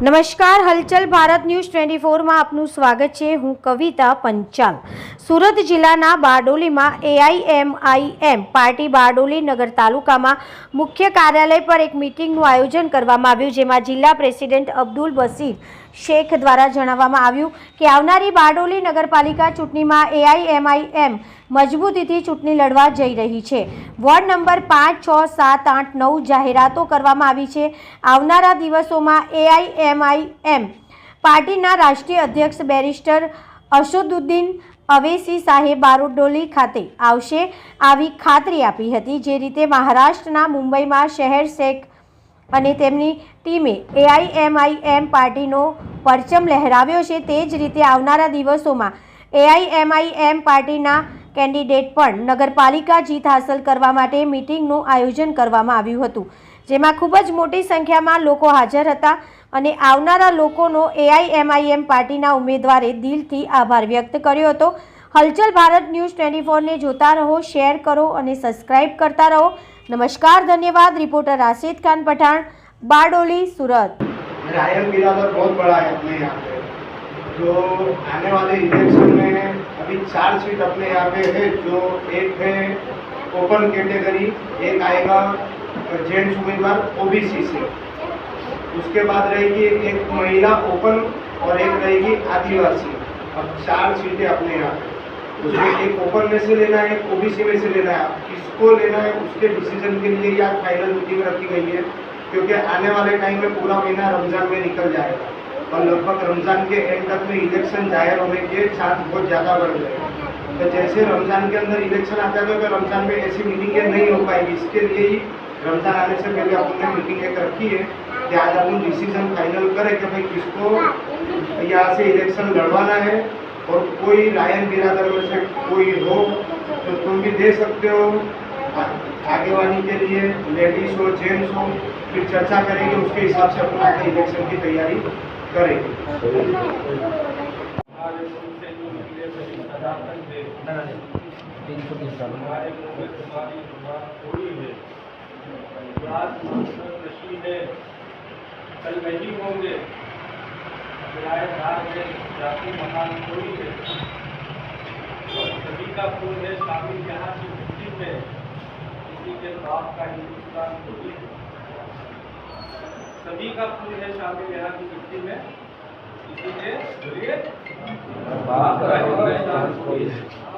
નમસ્કાર, હલચલ Bharat news twenty ફોરમાં આપનું સ્વાગત છે. હું કવિતા પંચાલ. સુરત જિલ્લાના બારડોલીમાં એઆઈએમઆઈએમ પાર્ટી બારડોલી નગર તાલુકામાં મુખ્ય કાર્યાલય પર એક મિટિંગનું આયોજન કરવામાં આવ્યું, જેમાં જિલ્લા પ્રેસિડેન્ટ અબ્દુલ બસીર શેખ દ્વારા જણાવવામાં આવ્યું કે આવનારી બારડોલી નગરપાલિકા ચૂંટણીમાં એઆઈએમઆઈએમ મજબૂતીથી ચૂંટણી લડવા જઈ રહી છે. વોર્ડ નંબર પાંચ, છ, સાત, આઠ, નવ જાહેરાતો કરવામાં આવી છે. આવનારા દિવસોમાં એઆઈએમઆઈએમ પાર્ટીના રાષ્ટ્રીય અધ્યક્ષ બેરિસ્ટર અસદુદ્દીન અવેસી સાહેબ બારોડોલી ખાતે આવશે. આવી ખાતરી આપી હતી જે રીતે મહારાષ્ટ્રના મુંબઈમાં શહેર શેખ અને તેમની ટીમે એઆઈએમઆઈએમ પાર્ટીનો પરચમ લહેરાવ્યો છે. તે જ રીતે આવનારા દિવસોમાં એઆઈએમઆઈએમ પાર્ટીના કેન્ડિડેટ પણ નગરપાલિકા જીત હાંસલ કરવા માટે મિટિંગનું આયોજન કરવામાં આવ્યું હતું, જેમાં ખૂબ જ મોટી સંખ્યામાં લોકો હાજર હતા અને આવનારા લોકોનો એઆઈએમઆઈએમ પાર્ટીના ઉમેદવારે દિલથી આભાર વ્યક્ત કર્યો હતો. હલચલ ભારત ન્યૂઝ ટ્વેન્ટી ફોરને જોતા રહો, શેર કરો અને સબસ્ક્રાઇબ કરતા રહો. नमस्कार, धन्यवाद, रिपोर्टर आसिद खान पठान, बारडोली, सूरत। रायन बिरादर तो बहुत बड़ा है अपने यहाँ पे। जो आने वाले इलेक्शन में अभी चार सीट अपने यहाँ पे है, जो एक है ओपन कैटेगरी एक आएगा जेंट्स उम्मीदवार ओबीसी से उसके बाद रहेगी एक महिला ओपन और एक रहेगी आदिवासी। अब चार सीटें अपने यहाँ पे। उसमें एक ओपन में से लेना है ओबीसी में से लेना है किसको लेना है, उसके डिसीज़न के लिए यार फाइनल मीटिंग रखी गई है, क्योंकि आने वाले टाइम में पूरा महीना रमज़ान में निकल जाएगा। और लगभग रमज़ान के एंड तक में इलेक्शन ज़ाहिर होने के चांस बहुत ज़्यादा बढ़ गए। तो जैसे रमज़ान के अंदर इलेक्शन आता है तो रमज़ान में ऐसी मीटिंगें नहीं हो पाएगी, इसके लिए ही रमज़ान आने से पहले अपन मीटिंग एक रखी है कि आज अपन डिसीज़न फाइनल करें कि भाई किसको यहाँ से इलेक्शन लड़वाना है और कोई रायन बिरादर में से कोई हो तो तुम भी दे सकते हो। आ- आगेवानी के लिए लेडीज़ हो जेंट्स हो, फिर चर्चा करेंगे, उसके हिसाब से अपना आगे इलेक्शन की तैयारी करेंगे। कल नहीं होंगे। जाति मकान कोई है। और सभी का फूल है शामिल यहाँ की मिट्टी में किसी के बाप का हिंदुस्तान कोई है। सभी का फूल है शामिल यहाँ की मिट्टी में। किसी के बाप का हिंदुस्तान कोई है।